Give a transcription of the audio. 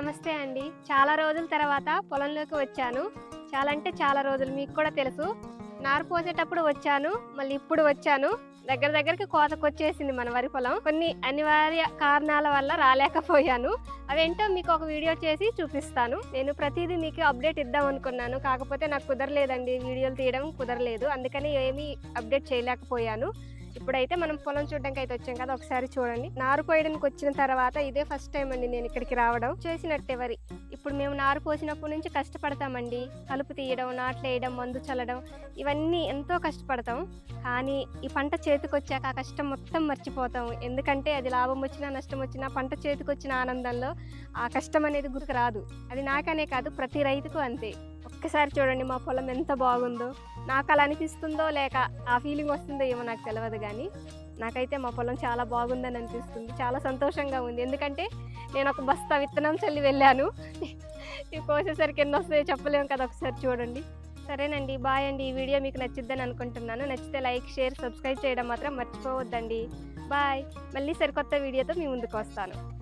నమస్తే అండి. చాలా రోజుల తర్వాత పొలంలోకి వచ్చాను. చాలా అంటే చాలా రోజులు మీకు కూడా తెలుసు. నారు పోసేటప్పుడు వచ్చాను మళ్ళీ ఇప్పుడు వచ్చాను. దగ్గర దగ్గరికి కోతకు వచ్చేసింది మన వరి పొలం. కొన్ని అనివార్య కారణాల వల్ల రాలేకపోయాను. అవేంటో మీకు ఒక వీడియో చేసి చూపిస్తాను. నేను ప్రతిదీ మీకు అప్డేట్ ఇద్దాం అనుకున్నాను. కాకపోతే నాకు కుదరలేదండి. వీడియోలు తీయడం కుదరలేదు. అందుకని ఏమీ అప్డేట్ చేయలేకపోయాను. ఇప్పుడైతే మనం పొలం చూడడానికి అయితే వచ్చాం కదా ఒకసారి చూడండి. నారు పోయడానికి వచ్చిన తర్వాత ఇదే ఫస్ట్ టైం అండి నేను ఇక్కడికి రావడం. చేసినట్టే వరి ఇప్పుడు మేము నారు పోసినప్పటి నుంచి కష్టపడతామండి. కలుపు తీయడం నాట్లు వేయడం మందు చల్లడం ఇవన్నీ ఎంతో కష్టపడతాం. కానీ ఈ పంట చేతికి వచ్చాక ఆ కష్టం మొత్తం మర్చిపోతాం ఎందుకంటే అది లాభం వచ్చినా నష్టం వచ్చినా పంట చేతికి వచ్చిన ఆనందంలో ఆ కష్టం అనేది గుర్తుకు రాదు. అది నాకనే కాదు ప్రతి రైతుకు అంతే. ఒక్కసారి చూడండి మా పొలం ఎంత బాగుందో. నాకు అలా అనిపిస్తుందో లేక ఆ ఫీలింగ్ వస్తుందో ఏమో నాకు తెలియదు కానీ నాకైతే మా పొలం చాలా బాగుందని అనిపిస్తుంది. చాలా సంతోషంగా ఉంది. ఎందుకంటే నేను ఒక బస్తా విత్తనం చల్లి వెళ్ళాను. ఇవి కోసేసరికి ఎన్ని వస్తాయో చెప్పలేము కదా ఒకసారి చూడండి. సరేనండి బాయ్ అండి. ఈ వీడియో మీకు నచ్చిద్దని అనుకుంటున్నాను. నచ్చితే లైక్ షేర్ సబ్స్క్రైబ్ చేయడం మాత్రం మర్చిపోవద్దండి. బాయ్. మళ్ళీ సరికొత్త వీడియోతో మీ ముందుకు వస్తాను.